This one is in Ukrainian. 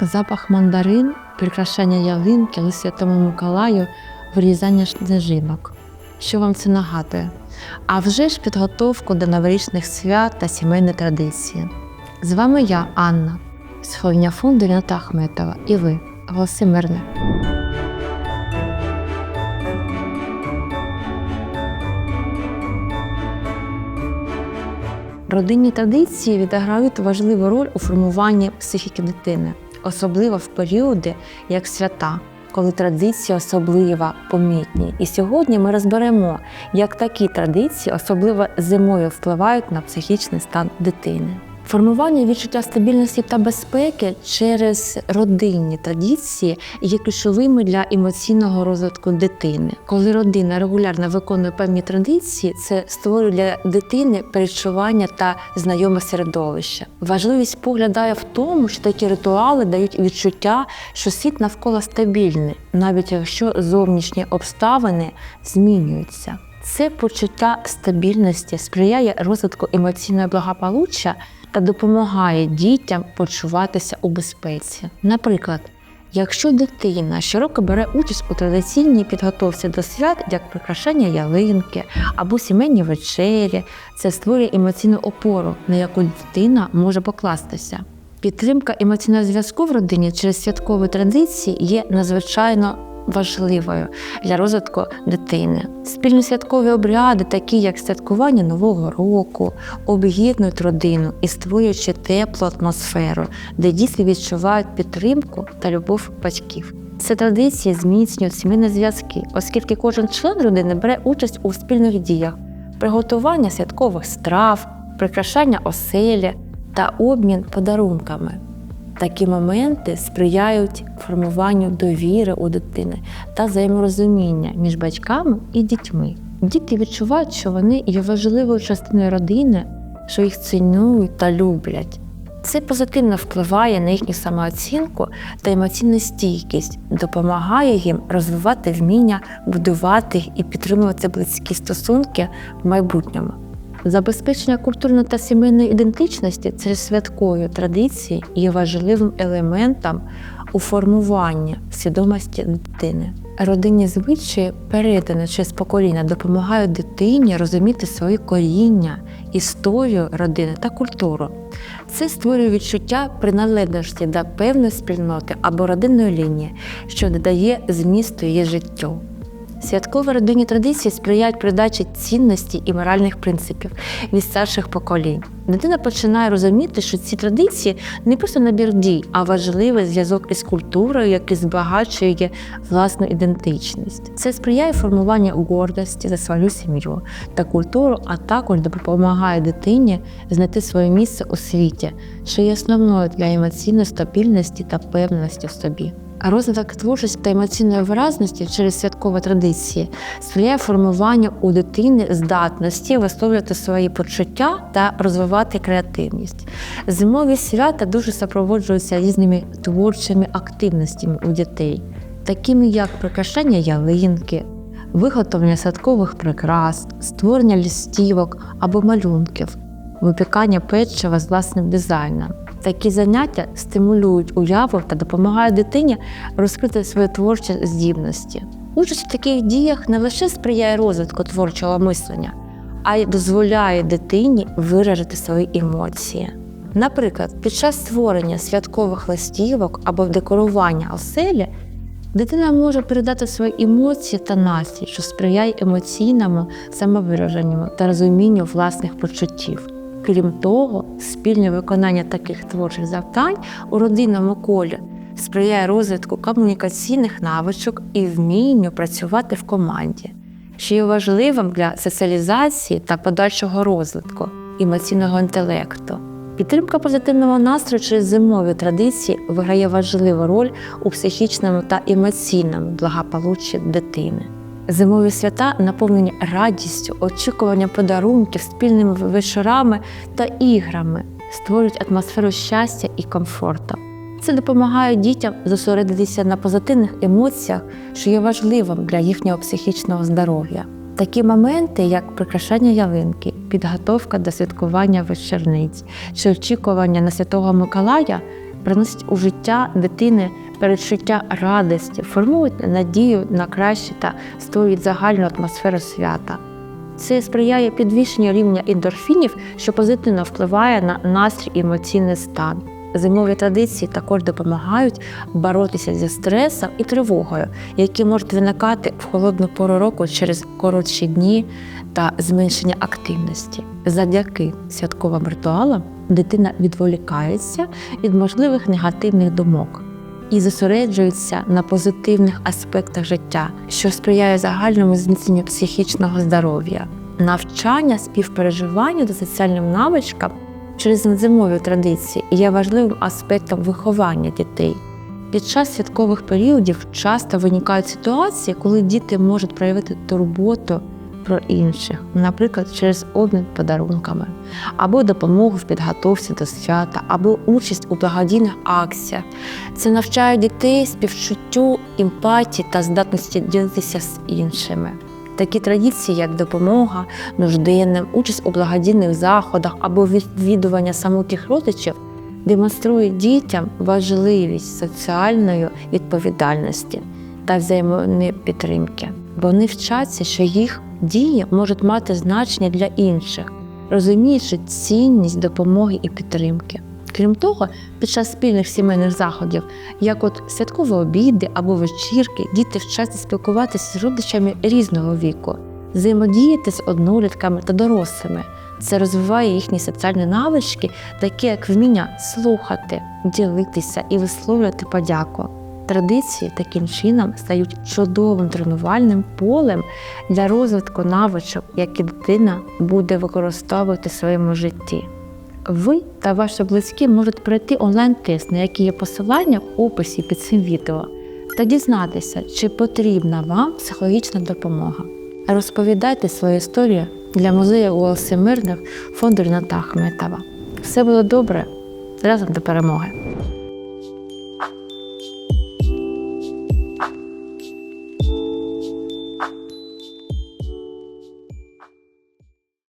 Запах мандарин, прикрашання ялинки, лист Святому Миколаю, вирізання снежинок. Що вам це нагадує? А вже ж підготовку до новорічних свят та сімейні традиції. З вами я, Анна, сховання фонду Ріната Ахметова, і ви, голоси мирне. Родинні традиції відіграють важливу роль у формуванні психіки дитини, особливо в періоди як свята, коли традиції особливо помітні. І сьогодні ми розберемо, як такі традиції, особливо зимою, впливають на психічний стан дитини. Формування відчуття стабільності та безпеки через родинні традиції є ключовими для емоційного розвитку дитини. Коли родина регулярно виконує певні традиції, це створює для дитини перечування та знайоме середовище. Важливість поглядає в тому, що такі ритуали дають відчуття, що світ навколо стабільний, навіть якщо зовнішні обставини змінюються. Це почуття стабільності сприяє розвитку емоційного благополуччя та допомагає дітям почуватися у безпеці. Наприклад, якщо дитина щороку бере участь у традиційній підготовці до свят, як прикрашання ялинки або сімейні вечері, це створює емоційну опору, на яку дитина може покластися. Підтримка емоційного зв'язку в родині через святкові традиції є надзвичайно важливою для розвитку дитини. Спільні святкові обряди, такі як святкування Нового року, об'єднують родину і створюючи теплу атмосферу, де діти відчувають підтримку та любов батьків. Ці традиції зміцнюють сімейні зв'язки, оскільки кожен член родини бере участь у спільних діях, приготування святкових страв, прикрашання оселі та обмін подарунками. Такі моменти сприяють формуванню довіри у дитини та взаєморозуміння між батьками і дітьми. Діти відчувають, що вони є важливою частиною родини, що їх цінують та люблять. Це позитивно впливає на їхню самооцінку та емоційну стійкість, допомагає їм розвивати вміння, будувати і підтримувати близькі стосунки в майбутньому. Забезпечення культурної та сімейної ідентичності через святкові традиції є важливим елементом у формуванні свідомості дитини. Родинні звичаї, передані через покоління, допомагають дитині розуміти свої коріння, історію родини та культуру. Це створює відчуття приналежності до певної спільноти або родинної лінії, що додає змісту її життю. Святкові родинні традиції сприяють передачі цінностей і моральних принципів від старших поколінь. Дитина починає розуміти, що ці традиції не просто набір дій, а важливий зв'язок із культурою, який збагачує власну ідентичність. Це сприяє формуванню гордості за свою сім'ю та культуру, а також допомагає дитині знайти своє місце у світі, що є основною для емоційної стабільності та певності в собі. Розвиток творчості та емоційної виразності через святкові традиції сприяє формуванню у дитини здатності висловлювати свої почуття та розвивати креативність. Зимові свята дуже супроводжуються різними творчими активностями у дітей, такими як прикрашання ялинки, виготовлення святкових прикрас, створення листівок або малюнків, випікання печива з власним дизайном. Такі заняття стимулюють уяву та допомагають дитині розкрити свої творчі здібності. Участь у таких діях не лише сприяє розвитку творчого мислення, а й дозволяє дитині виражити свої емоції. Наприклад, під час створення святкових листівок або декорування оселі дитина може передати свої емоції та настрій, що сприяє емоційному самовираженню та розумінню власних почуттів. Крім того, спільне виконання таких творчих завдань у родинному колі сприяє розвитку комунікаційних навичок і вмінню працювати в команді, що є важливим для соціалізації та подальшого розвитку емоційного інтелекту. Підтримка позитивного настрою через зимові традиції виграє важливу роль у психічному та емоційному благополуччі дитини. Зимові свята наповнені радістю, очікуванням подарунків, спільними вечорами та іграми, створюють атмосферу щастя і комфорту. Це допомагає дітям зосередитися на позитивних емоціях, що є важливим для їхнього психічного здоров'я. Такі моменти, як прикрашання ялинки, підготовка до святкування вечорниць чи очікування на Святого Миколая приносять у життя дитини передчуття радості, формують надію на краще та створюють загальну атмосферу свята. Це сприяє підвищенню рівня ендорфінів, що позитивно впливає на настрій і емоційний стан. Зимові традиції також допомагають боротися зі стресом і тривогою, які можуть виникати в холодну пору року через коротші дні та зменшення активності. Завдяки святковим ритуалам дитина відволікається від можливих негативних думок і зосереджується на позитивних аспектах життя, що сприяє загальному зміцненню психічного здоров'я. Навчання співпереживанню та соціальним навичкам через зимові традиції є важливим аспектом виховання дітей. Під час святкових періодів часто виникають ситуації, коли діти можуть проявити турботу про інших, наприклад, через обмін подарунками, або допомогу в підготовці до свята, або участь у благодійних акціях. Це навчає дітей співчуттю, емпатії та здатності ділитися з іншими. Такі традиції, як допомога нужденним, участь у благодійних заходах або відвідування самотніх родичів, демонструють дітям важливість соціальної відповідальності та взаємної підтримки. Вони вчаться, що їх дії можуть мати значення для інших, розуміючи цінність допомоги і підтримки. Крім того, під час спільних сімейних заходів, як от святкові обіди або вечірки, діти вчаться спілкуватися з родичами різного віку, взаємодіяти з однолітками та дорослими. Це розвиває їхні соціальні навички, такі як вміння слухати, ділитися і висловлювати подяку. Традиції таким чином стають чудовим тренувальним полем для розвитку навичок, які дитина буде використовувати в своєму житті. Ви та ваші близькі можуть пройти онлайн-тест, на який є посилання в описі під цим відео, та дізнатися, чи потрібна вам психологічна допомога. Розповідайте свою історію для музею голоси мирних фонду Ріната Ахметова. Все було добре разом до перемоги!